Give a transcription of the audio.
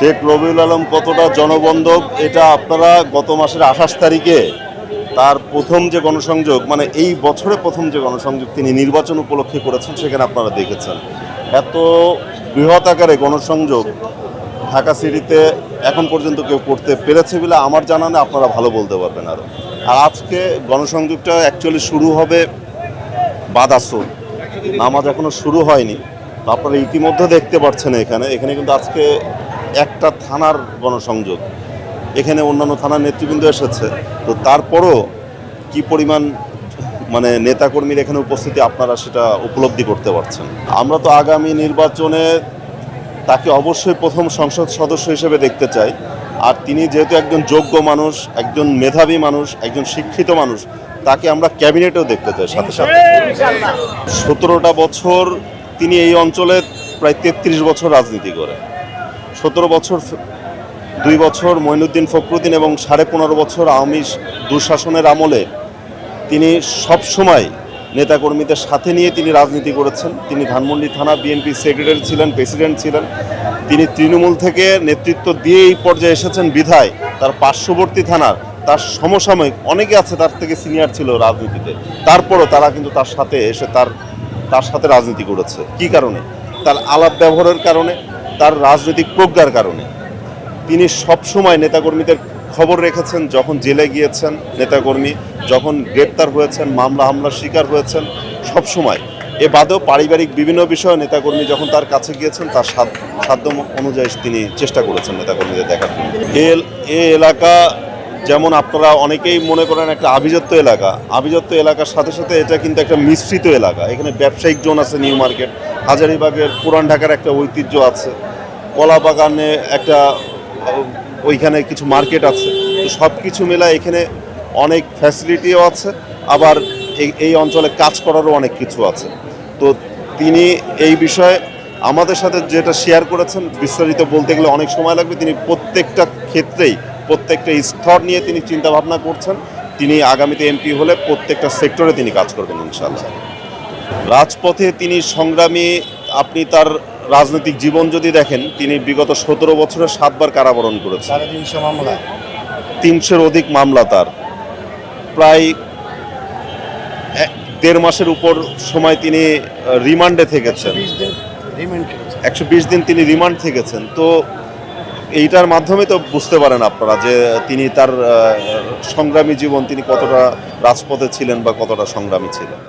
শেখ রবিউল আলম কতটা জনবন্ধব, এটা আপনারা গত মাসের আঠাশ তারিখে তার প্রথম যে গণসংযোগ মানে এই বছরে প্রথম যে গণসংযোগ তিনি নির্বাচন উপলক্ষে করেছেন, সেখানে আপনারা দেখেছেন। এত বৃহৎ আকারে গণসংযোগ ঢাকা সিটিতে এখন পর্যন্ত কেউ করতে পেরেছে বলে আমার জানা নেই, আপনারা ভালো বলতে পারবেন আরও আর আজকে গণসংযোগটা অ্যাকচুয়ালি শুরু হবে বাদাসুর নামাজ এখনও শুরু হয়নি। আপনারা ইতিমধ্যে দেখতে পাচ্ছেন এখানে। এখানে কিন্তু আজকে একটা থানার গণসংযোগ। এখানে অন্যান্য থানার নেতৃবৃন্দ এসেছে। তো তারপরও কি পরিমাণ মানে নেতাকর্মীর এখানে উপস্থিতি আপনারা সেটা উপলব্ধি করতে পারছেন? আমরা তো আগামী নির্বাচনে তাকে অবশ্যই প্রথম সংসদ সদস্য হিসেবে দেখতে চাই। আর তিনি যেহেতু একজন যোগ্য মানুষ, একজন মেধাবী মানুষ, একজন শিক্ষিত মানুষ, তাকে আমরা ক্যাবিনেটেও দেখতে চাই সাথে সাথে। সতেরোটা বছর তিনি এই অঞ্চলে প্রায় তেত্রিশ বছর রাজনীতি করে। সতেরো বছর দুই বছর মঈনুদ্দিন ফখরুদ্দিন এবং সাড়ে পনেরো বছর আওয়ামী দুঃশাসনের আমলে তিনি সব সময় নেতাকর্মীদের সাথে নিয়ে তিনি রাজনীতি করেছেন। তিনি ধানমন্ডি থানা বিএনপি সেক্রেটারি ছিলেন, প্রেসিডেন্ট ছিলেন। তিনি তৃণমূল থেকে নেতৃত্ব দিয়ে এই পর্যায়ে এসেছেন বিধায়। তার পার্শ্ববর্তী থানার তার সমসাময়িক অনেকে আছে তার থেকে সিনিয়র ছিল রাজনীতিতে। তারপরও তারা কিন্তু তার সাথে এসে তার তার সাথে রাজনীতি করেছে। কি কারণে? তার আলাপ ব্যবহারের কারণে। তার রাজনৈতিক প্রজ্ঞার কারণে। তিনি সবসময় নেতাকর্মীদের খবর রেখেছেন, যখন জেলে গিয়েছেন নেতাকর্মী, যখন গ্রেপ্তার হয়েছেন, মামলা হামলার শিকার হয়েছেন, সবসময়। এ বাদেও পারিবারিক বিভিন্ন বিষয়ে নেতাকর্মী যখন তার কাছে গিয়েছেন, তার সাধ্য অনুযায়ী তিনি চেষ্টা করেছেন নেতাকর্মীদের দেখার জন্য। এ এলাকা যেমন আপনারা অনেকেই মনে করেন একটা আভিজাত্য এলাকা, আভিজাত্য এলাকার সাথে সাথে এটা কিন্তু একটা মিশ্রিত এলাকা। এখানে ব্যবসায়িক জোন আছে নিউ মার্কেট হাজারিবাগের পুরান ঢাকার একটা ঐতিহ্য আছে। কলা বাগানে একটা, ওইখানে কিছু মার্কেট আছে। তো সব কিছু মেলা এখানে অনেক ফ্যাসিলিটিও আছে, আবার এই এই অঞ্চলে কাজ করারও অনেক কিছু আছে। তো তিনি এই বিষয়ে আমাদের সাথে যেটা শেয়ার করেছেন, বিস্তারিত বলতে গেলে অনেক সময় লাগবে। তিনি প্রত্যেকটা ক্ষেত্রেই, প্রত্যেকটা স্তর নিয়ে তিনি চিন্তা ভাবনা করছেন। তিনি আগামীতে এমপি হলে প্রত্যেকটা সেক্টরে তিনি কাজ করবেন ইনশাল্লাহ রাজপথে তিনি সংগ্রামী আপনি তার রাজনৈতিক জীবন যদি দেখেন তিনি বিগত সতেরো বছরে সাতবার কারাবরণ করেছেন। তিনশো তিনশোর অধিক মামলা তার। প্রায় দেড় মাসের উপর সময় তিনি রিমান্ডে থেকেছেন। একশো বিশ দিন তিনি রিমান্ড থেকেছেন। তো এইটার মাধ্যমে তো বুঝতে পারেন আপনারা যে তিনি তার সংগ্রামী জীবন তিনি কতটা রাজপথে ছিলেন বা কতটা সংগ্রামী ছিলেন।